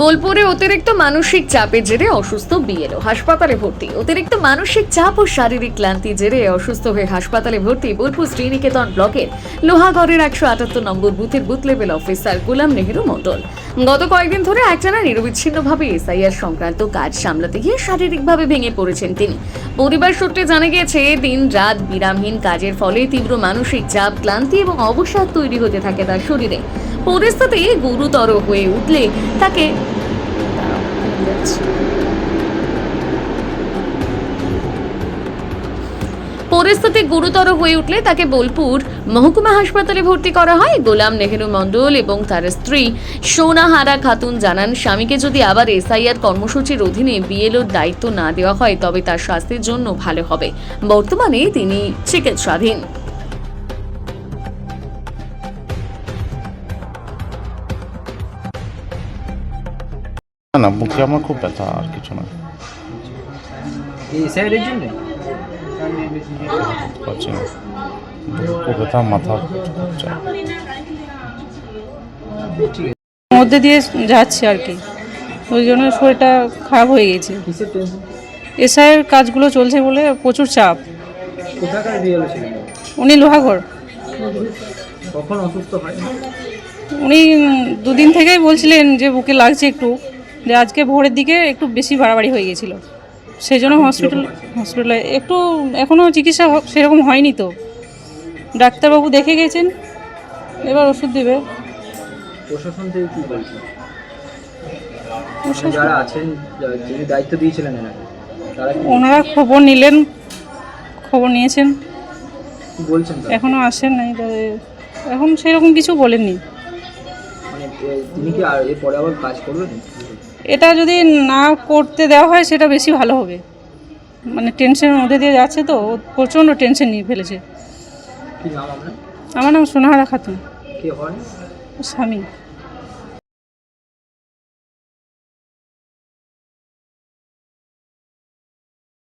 বোলপুরে অতিরিক্ত মানসিক চাপের জেরে অসুস্থ বিএলও। হাসপাতালে ভর্তি। অতিরিক্ত মানসিক চাপ ও শারীরিক ক্লান্তি জেরে অসুস্থ হয়ে হাসপাতালে ভর্তি বোলপুর শ্রীনিকেতন ব্লকের লোহাগড়ের একশো আটাত্তর নম্বর বুথের booth level officer Golam Nehru Mondal. গত কয়েকদিন ধরে একটানা নিরবিচ্ছিন্নভাবে এসআইআর সংক্রান্ত কাজ সামলাতে গিয়ে শারীরিকভাবে ভেঙে পড়েছেন তিনি। পরিবার সূত্রে জানা গিয়েছে, দিন রাত বিরামহীন কাজের ফলে তীব্র মানসিক চাপ, ক্লান্তি এবং অবসাদ তৈরি হতে থাকে তার শরীরে। পরিস্থিতি গুরুতর হয়ে উঠলে তাকে পরিস্থিতি গুরুতর হয়ে উঠলে তাকে বোলপুর মহকুমা হাসপাতালে ভর্তি করা হয়। গোলাম নেহেরু মণ্ডল এবং তার স্ত্রী সোনাহারা খাতুন জানান, স্বামীকে যদি আবার এসআইআর কর্মসূচির অধীনে বিএলওর দায়িত্ব না দেওয়া হয়, তবে তার স্বাস্থ্যের জন্য ভালো হবে। বর্তমানে তিনি চিকিৎসাধীন। না না বুকে আমার খুব ব্যথা আর কিছু না এই স্যারের জন্য? পাচ্ছি না বুকে ব্যথা মাথা মধ্যে দিয়ে যাচ্ছে আর কি। ওই জন্য শরীরটা খারাপ হয়ে গেছে। এসআইয়ের কাজগুলো চলছে বলে প্রচুর চাপ। উনি লোহাগড় কখন অসুস্থ হয়? উনি দুদিন থেকেই বলছিলেন যে বুকে লাগছে একটু। আজকে ভোরের দিকে একটু বেশি বাড়াবাড়ি হয়ে গেছিল। সেই জন্য হসপিটাল হসপিটালে একটু এখনও চিকিৎসা সেরকম হয়নি তো। ডাক্তারবাবু দেখে গেছেন এবার ওষুধ দেবে। প্রশাসন থেকে কি বলছে? যারা আছেন যিনি দায়িত্ব দিয়েছিলেন ওনারা খবর নিলেন খবর নিয়েছেন। বলছেন তারা? এখনও আসেন নাই এখন সেরকম কিছু বলেননি। মানে তিনি কি আর এরপরে আবার কাজ করবেন? এটা যদি না করতে দেওয়া হয় সেটা বেশি ভালো হবে। মানে টেনশনের মধ্যে দিয়ে যাচ্ছে তো প্রচণ্ড টেনশন নিয়ে ফেলেছে। আমার নাম সোনাহারা খাতুন। স্বামী।